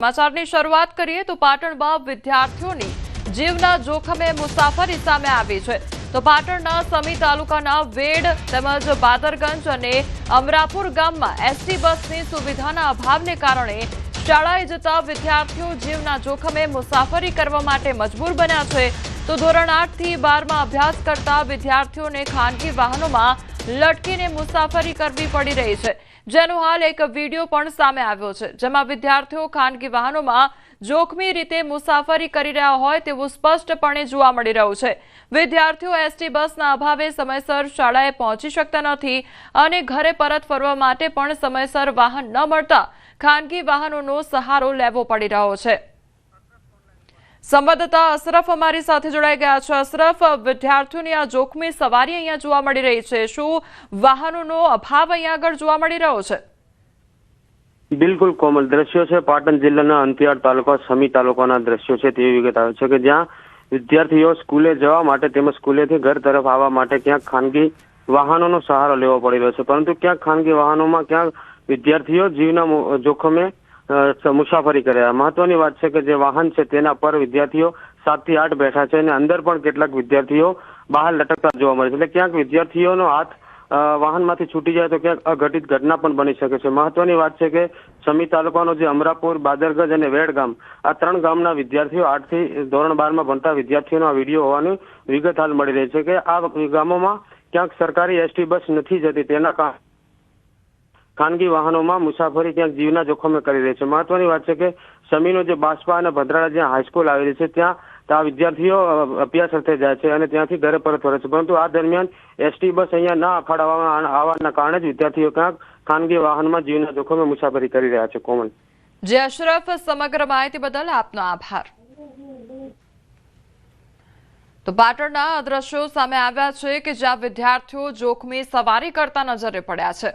સમાચારની શરૂઆત કરીએ તો પાટણમાં વિદ્યાર્થીઓની જીવના જોખમે મુસાફરી સામે આવી છે. તો પાટણના સમી તાલુકાના વેડ તેમજ બાદરગંજ અને અમરાપુર ગામમાં એસટી બસની સુવિધાના અભાવને કારણે શાળાએ જતા વિદ્યાર્થીઓ જીવના જોખમે મુસાફરી કરવા માટે મજબૂર બન્યા છે. તો ધોરણ આઠથી બારમાં અભ્યાસ કરતા વિદ્યાર્થીઓને ખાનગી વાહનોમાં લટકીને મુસાફરી કરવી પડી રહી છે. જેનો હાલ એક વીડિયો પણ સામે આવ્યો છે, જેમાં વિદ્યાર્થીઓ ખાનગી વાહનોમાં જોખમી રીતે મુસાફરી કરી રહ્યા હોય તેવું સ્પષ્ટપણે જોવા મળી રહ્યું છે. વિદ્યાર્થીઓ એસટી બસના અભાવે સમયસર શાળાએ પહોંચી શકતા નથી અને ઘરે પરત ફરવા માટે પણ સમયસર વાહન ન મળતા ખાનગી વાહનોનો સહારો લેવો પડી રહ્યો છે. સંવાદદાતા અશરફ અમારી સાથે જોડાઈ ગયા છે. અશરફ, વિદ્યાર્થીઓની આ જોખમી સવારી અહીંયા જોવા મળી રહી છે. શું વાહનોનો અભાવ અહીંયા આગળ જોવા મળી રહ્યો છે? બિલકુલ કોમલ દ્રશ્યો છે. પાટણ જિલ્લાના અંતિયાળ તાલુકા, સમી તાલુકાના દ્રશ્યો છે. તેવી વિગત આવે છે કે જ્યાં વિદ્યાર્થીઓ સ્કૂલે જવા માટે તેમજ સ્કૂલેથી ઘર તરફ આવવા માટે ક્યાંક ખાનગી વાહનોનો સહારો લેવો પડી રહ્યો છે. પરંતુ ક્યાંક ખાનગી વાહનોમાં ક્યાંક વિદ્યાર્થીઓ જીવના જોખમે મુસાફરી કરે. મહત્વની વાત છે કે જે વાહન છે તેના પર વિદ્યાર્થીઓ સાતથી આઠ બેઠા છે અને અંદર પણ કેટલાક વિદ્યાર્થીઓ બહાર લટકતા જોવા મળે છે. એટલે ક્યાંક વિદ્યાર્થીઓનો હાથ વાહનમાંથી છૂટી જાય તો ક્યાંક અઘટિત ઘટના પણ બની શકે છે. મહત્વની વાત છે કે સમી તાલુકાનો જે અમરાપુર બાદરગંજ અને વેડ ગામ આ ત્રણ ગામના વિદ્યાર્થીઓ આઠથી ધોરણ બારમાં ભણતા વિદ્યાર્થીઓનો આ વીડિયો હોવાની વિગત હાલ મળી રહી છે કે આ ગામોમાં ક્યાંક સરકારી એસટી બસ નથી જતી, તેના કારણે ખાનગી વાહનોમાં મુસાફરી ત્યાં જીવના જોખમે કરી રહી છે. મહત્વની વાત છે કે સમીનો જે બાસ્પા અને ભદ્રાળા જ્યાં હાઈસ્કૂલ આવેલી છે, ત્યાં ત્યાં વિદ્યાર્થીઓ અભ્યાસ અર્થે જાય છે અને ત્યાંથી ઘરે પરત ફરે છે. પરંતુ આ દરમિયાન એસટી બસ અહીંયા ના અફાડવામાં આવવાના કારણે જ વિદ્યાર્થીઓ ક્યાંક ખાનગી વાહનમાં જીવના જોખમે મુસાફરી કરી રહ્યા છે. કોમન જે અશરફ. સમગ્ર માહિતી બદલ આપનો આભાર. તો પાટણના અદ્રશ્યો દ્રશ્યો સામે આવ્યા છે કે જ્યાં વિદ્યાર્થીઓ જોખમી સવારી કરતા નજરે પડ્યા છે.